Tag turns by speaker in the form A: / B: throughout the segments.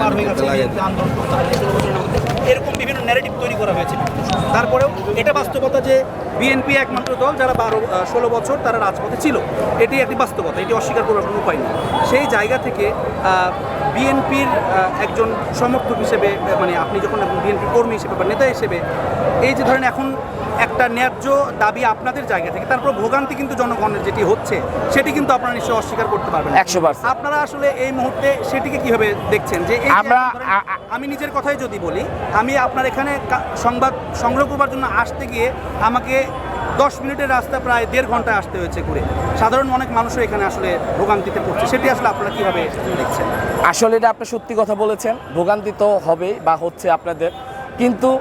A: পার হয়ে গেছে আন্দোলন করতে হবে ষোলো বছরের মধ্যে এরকম বিভিন্ন ন্যারেটিভ তৈরি করা হয়েছে তারপরেও এটা বাস্তবতা যে বিএনপি একমাত্র দল যারা বারো ষোলো বছর তারা রাজপথে ছিল এটি একটি বাস্তবতা এটি অস্বীকার করার কোনো উপায় নেই। সেই জায়গা থেকে বিএনপির একজন সমর্থক হিসেবে মানে আপনি যখন বিএনপি কর্মী হিসেবে বা নেতা হিসেবে এই যে ধরেন এখন একটা ন্যায্য দাবি আপনাদের জায়গা থেকে তারপর ভোগান্তি কিন্তু জনগণের যেটি হচ্ছে সেটি কিন্তু আপনারা নিশ্চয়ই অস্বীকার করতে পারবেন।
B: 100%
A: আপনারা আসলে এই মুহূর্তে সেটিকে কীভাবে দেখছেন? যে
B: আমরা-
A: আমি নিজের কথাই যদি বলি আমি আপনার এখানে সংবাদ সংগ্রহ করবার জন্য আসতে গিয়ে আমাকে দশ মিনিটের রাস্তা প্রায় দেড় ঘণ্টা আসতে হয়েছে ঘুরে। সাধারণ অনেক মানুষও এখানে আসলে ভোগান্তিতে পড়ছে। সেটি আসলে আপনারা কীভাবে দেখছেন?
B: আসলে এটা আপনি সত্যি কথা বলেছেন। ভোগান্তি তো হবেই বা হচ্ছে আপনাদের। কিন্তু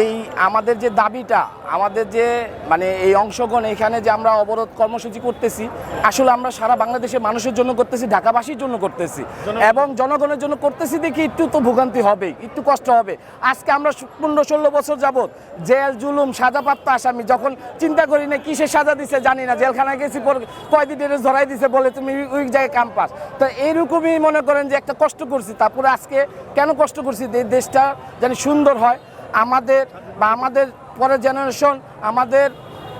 B: এই আমাদের যে দাবিটা আমাদের যে মানে এই অংশগ্রহণ এখানে যে আমরা অবরোধ কর্মসূচি করতেছি আসলে আমরা সারা বাংলাদেশের মানুষের জন্য করতেছি ঢাকাবাসীর জন্য করতেছি। এবং জনগণের জন্য করতেছি দেখি একটু তো ভোগান্তি হবে একটু কষ্ট হবে। আজকে আমরা পনেরো ষোলো বছর যাবৎ জেল জুলুম সাজাপ্রাপ্ত আসামি যখন চিন্তা করি না কিসের সাজা দিছে জানি না জেলখানায় গেছি পর কয়দিনের ধরাই দিছে বলে তুমি ওই জায়গায় ক্যাম্পাস তো এইরকমই মনে করেন যে একটা কষ্ট করছি তারপরে আজকে কেন কষ্ট করছি? যে দেশটা যেন সুন্দর হয় আমাদের বা আমাদের পরের জেনারেশন আমাদের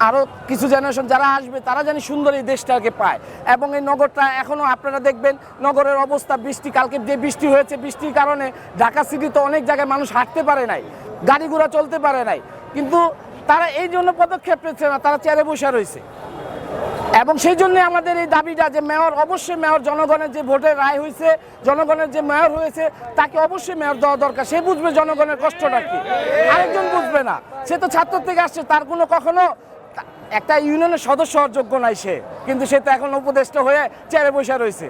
B: আরও কিছু জেনারেশন যারা আসবে, তারা জানি সুন্দর এই দেশটাকে পায়। এবং এই নগরটা এখনও আপনারা দেখবেন, নগরের অবস্থা বৃষ্টি, কালকে যে বৃষ্টি হয়েছে, বৃষ্টির কারণে ঢাকা সিটি তো অনেক জায়গায় মানুষ হাঁটতে পারে নাই, গাড়ি ঘোড়া চলতে পারে নাই। কিন্তু তারা এই জন্য পদক্ষেপ নিচ্ছে না, তারা চেয়ারে বসে রয়েছে। এবং সেই জন্য আমাদের এই দাবিটা যে মেয়র, অবশ্যই মেয়র জনগণের যে ভোটের রায় হয়েছে, জনগণের যে মেয়র হয়েছে, তাকে অবশ্যই মেয়র দেওয়া দরকার। সে বুঝবে জনগণের কষ্টটা কি। আরেকজন বুঝবে না। সে তো ছাত্র থেকে আসছে, তার কোনো কখনো একটা ইউনিয়নের সদস্য হওয়ার যোগ্য নাই সে। কিন্তু সে তো এখন উপদেষ্টা হয়ে চেয়ারে বসে রয়েছে।